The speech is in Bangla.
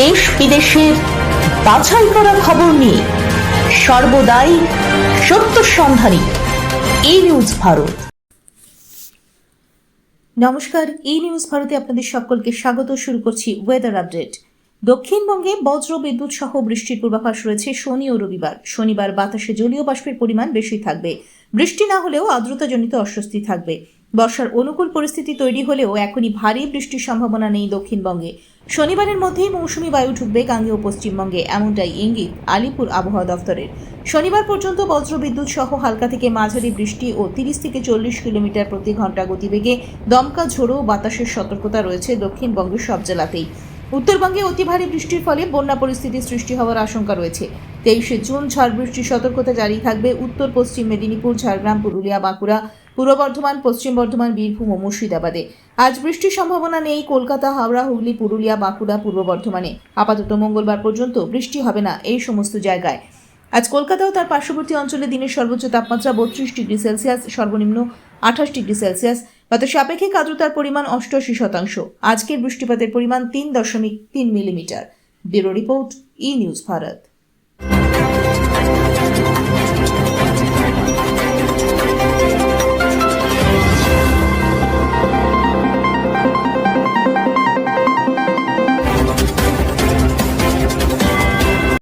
দেশ বিদেশের বাছাই করা খবর নিয়ে সর্বদাই সত্য সন্ধানী এই নিউজ ভারত। নমস্কার ই নিউজ ভারতে আপনাদের সকলকে স্বাগত। শুরু করছি ওয়েদার আপডেট দক্ষিণবঙ্গে বজ্র বিদ্যুৎ সহ বৃষ্টির পূর্বাভাস রয়েছে শনি ও রবিবার। শনিবার বাতাসে জলীয় বাষ্পের পরিমাণ বেশি থাকবে। বৃষ্টি না হলেও আর্দ্রতাজনিত অস্বস্তি থাকবে। বর্ষার অনুকূল পরিস্থিতি তৈরি হলেও এখনই ভারী বৃষ্টির সম্ভাবনা নেই দক্ষিণবঙ্গে। শনিবারের মধ্যেই মৌসুমি বায়ু ঢুকবে গাঙ্গেয় পশ্চিমবঙ্গে, এমনটাই ইঙ্গিত আলিপুর আবহাওয়া দফতরের। শনিবার পর্যন্ত বজ্রবিদ্যুৎ সহ হালকা থেকে মাঝারি বৃষ্টি ও তিরিশ থেকে চল্লিশ কিলোমিটার প্রতি ঘণ্টা গতিবেগে দমকা, ঝোড়ো বাতাসের সতর্কতা রয়েছে দক্ষিণবঙ্গের সব জেলাতেই। উত্তরবঙ্গে অতি ভারী বৃষ্টির ফলে বন্যা পরিস্থিতি সৃষ্টি হওয়ার আশঙ্কা রয়েছে। তেইশে জুন ঝড় বৃষ্টির সতর্কতা জারি থাকবে উত্তর, পশ্চিম মেদিনীপুর, ঝাড়গ্রাম, পুরুলিয়া, বাঁকুড়া, পূর্ব বর্ধমান, পশ্চিম বর্ধমান, বীরভূম ও মুর্শিদাবাদে। আজ বৃষ্টির সম্ভাবনা নেই কলকাতা, হাওড়া, হুগলি, পুরুলিয়া, বাঁকুড়া, পূর্ব বর্ধমানে। আপাতত মঙ্গলবার পর্যন্ত বৃষ্টি হবে না এই সমস্ত জায়গায়। আজ কলকাতা ও তার পার্শ্ববর্তী অঞ্চলে দিনের সর্বোচ্চ তাপমাত্রা বত্রিশ ডিগ্রি সেলসিয়াস, সর্বনিম্ন আঠাশ ডিগ্রি সেলসিয়াস। বাতাসে আপেক্ষিক আর্দ্রতার পরিমাণ অষ্টআশি শতাংশ। আজকের বৃষ্টিপাতের পরিমাণ তিন দশমিক তিন millimetre. Bureau report, E news Bharat.